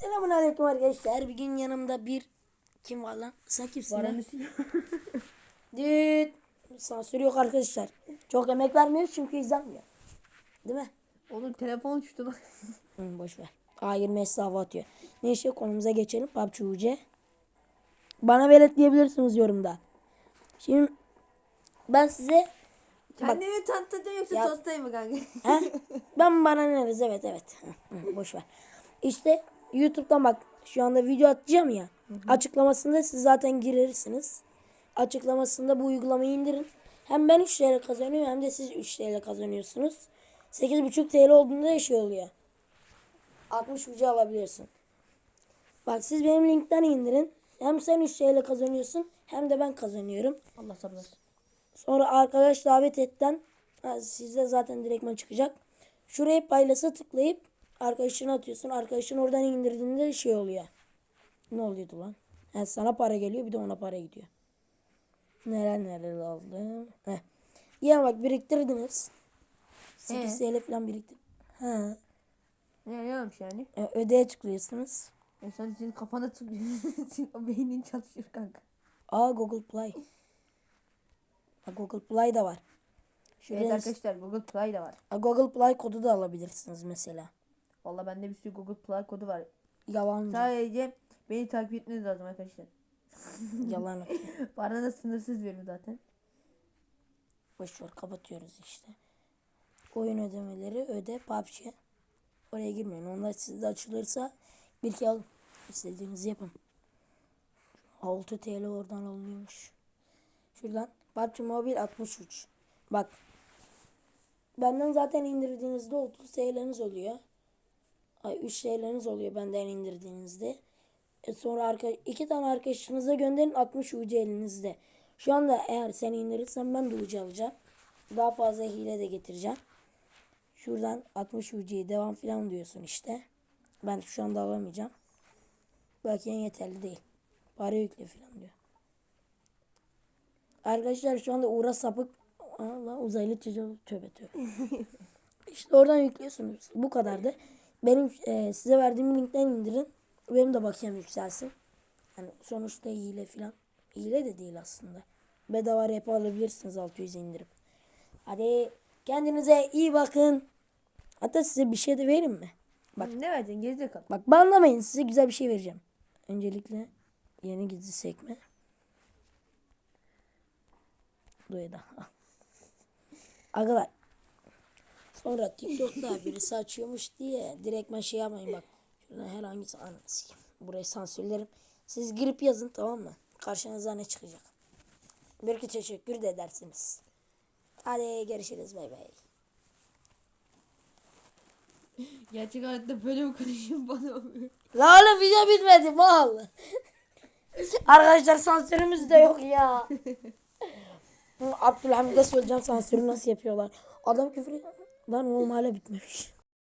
Selamun aleyküm arkadaşlar. Bir gün yanımda bir kim var lan? Sen kimsin? Varanüs. Düt. Sansür yok arkadaşlar. Çok emek vermiyoruz çünkü izlenmiyor. Değil mi? Oğlum telefon uçtu lan. Hı, boş ver. A20 hesabı atıyor. Neyse konumuza geçelim. PUBG UC. Bana velet diyebilirsiniz yorumda. Şimdi ben size Kendini tanıtadın yoksa Ya- tostayım mı kanka? He? ben bana neriz evet evet. Boş ver. İşte YouTube'dan bak şu anda video atacağım ya. Açıklamasında siz zaten girersiniz. Açıklamasında bu uygulamayı indirin. Hem ben 3 TL kazanıyorum hem de siz 3 TL kazanıyorsunuz. 8,5 TL olduğunda da şey oluyor. 60 ucu alabiliyorsun. Bak siz benim linkten indirin. Hem sen 3 TL kazanıyorsun hem de ben kazanıyorum. Allah sabır. Sonra arkadaş davet etten ha, sizde zaten direktman çıkacak. Şuraya paylasa tıklayıp arkadaşına atıyorsun. Arkadaşın oradan indirdiğinde şey oluyor. Ne oluyordu lan? Yani sana para geliyor bir de ona para gidiyor. Neler neler aldım. Heh. Ya bak biriktirdiniz. 8 TL falan biriktir. Ha. Ne olmuş yani? E, ödeye tıklıyorsunuz. E sen senin kafana tıklıyor. Senin o beynin çalışıyor kanka. Aa Google Play. Ha, Google Play da var. Şuraya Evet arkadaşlar Google Play de var. Ha, Google Play kodu da alabilirsiniz mesela. Valla bende bir sürü Google Play kodu var. Yalan Sadece beni takip etmeniz lazım arkadaşlar. yalan. Bana da sınırsız verim zaten. Boş ver kapatıyoruz işte. Oyun ödemeleri öde PUBG. Oraya girmeyin. Onlar sizde açılırsa bir alın. İstediğinizi yapın. 6 TL oradan alınıyormuş. Şuradan PUBG Mobile 63. Bak. Benden zaten indirdiğinizde 30 TL'niz oluyor. Ay 3 TL'niz oluyor benden indirdiğinizde. E sonra arka, iki tane arkadaşınıza gönderin 60 UC elinizde. Şu anda eğer sen indirirsen ben de UC alacağım. Daha fazla hile de getireceğim. Şuradan 60 UC'yi devam filan diyorsun işte. Ben şu anda alamayacağım. Belki en yeterli değil. Para yükle filan diyor. Arkadaşlar şu anda Uğra sapık Allah uzaylı çocuğu tövbe tövbe. işte oradan yüklüyorsunuz. Bu kadardı. Benim e, size verdiğim linkten indirin. Benim de bakiyem yükselsin. Yani sonuçta hile filan. Hile de değil aslında. Bedava rap alabilirsiniz 600 indirip. Hadi kendinize iyi bakın. Hatta size bir şey de vereyim mi? Bak. Ne vereceksin gerizekalı. Bak banlamayın size güzel bir şey vereceğim. Öncelikle yeni gizli sekme. Duyda. Arkadaşlar. Sonra TikTok'ta birisi açıyormuş diye direktmen şey yapmayın bak. Şuradan herhangi sikeyim. Burayı sansürlerim. Siz girip yazın tamam mı? Karşınıza ne çıkacak? Belki teşekkür de edersiniz. Hadi görüşürüz bay bay. Gerçek hayatta böyle mi konuşuyorsun bana oluyor? La oğlum video bitmedi mal. Arkadaşlar sansürümüz de yok ya. Abdülhamid'e söyleyeceğim sansürü nasıl yapıyorlar. Adam küfür ediyor. Lan oğlum hala bitmemiş.